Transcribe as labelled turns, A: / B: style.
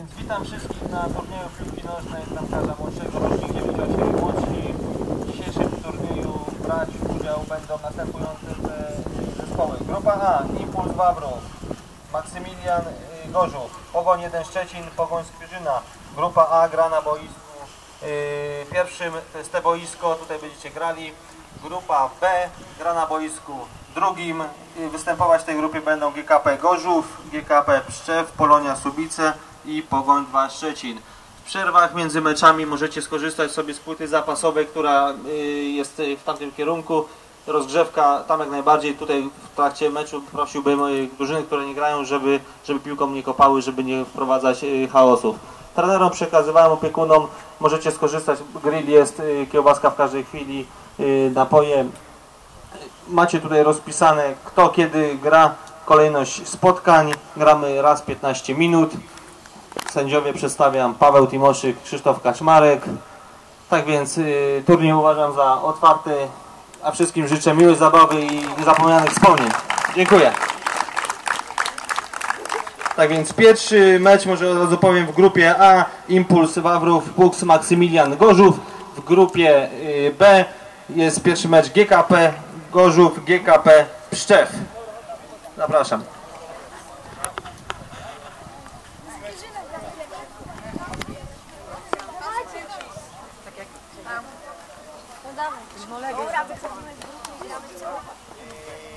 A: Więc witam wszystkich na turnieju piłki nożnej bramkarza młodszego rocznik 98 młodsi. W dzisiejszym turnieju brać udział będą następujące zespoły. Grupa A, Impuls Wawrów, Maksymilian y, Gorzów, Pogoń 1 Szczecin, Pogoń Skwierzyna. Grupa A gra na boisku y, pierwszym, to jest te boisko, tutaj będziecie grali. Grupa B gra na boisku drugim. Y, Występować w tej grupie będą GKP Gorzów, GKP Pszczew, Polonia Subice i Pogoń 2 Szczecin. W przerwach między meczami możecie skorzystać sobie z płyty zapasowej, która y, jest y, w tamtym kierunku. Rozgrzewka tam jak najbardziej. Tutaj w trakcie meczu prosiłbym y, drużyny, które nie grają, żeby, żeby piłką nie kopały, żeby nie wprowadzać chaosów. Trenerom przekazywałem opiekunom, możecie skorzystać, grill jest, kiełbaska w każdej chwili, napoje. Macie tutaj rozpisane kto kiedy gra, kolejność spotkań, gramy raz 15 minut. Sędziowie przedstawiam Paweł Timoszyk, Krzysztof Kaczmarek. Tak więc y, turniej uważam za otwarty, a wszystkim życzę miłej zabawy i niezapomnianych wspomnień. Dziękuję. Tak więc pierwszy mecz, może od razu powiem, w grupie A Impuls Wawrów, Puks Maksymilian Gorzów. W grupie y, B jest pierwszy mecz GKP Gorzów, GKP Pszczew. Zapraszam.
B: No dawaj. Dobra, wychodzimy z grupy i?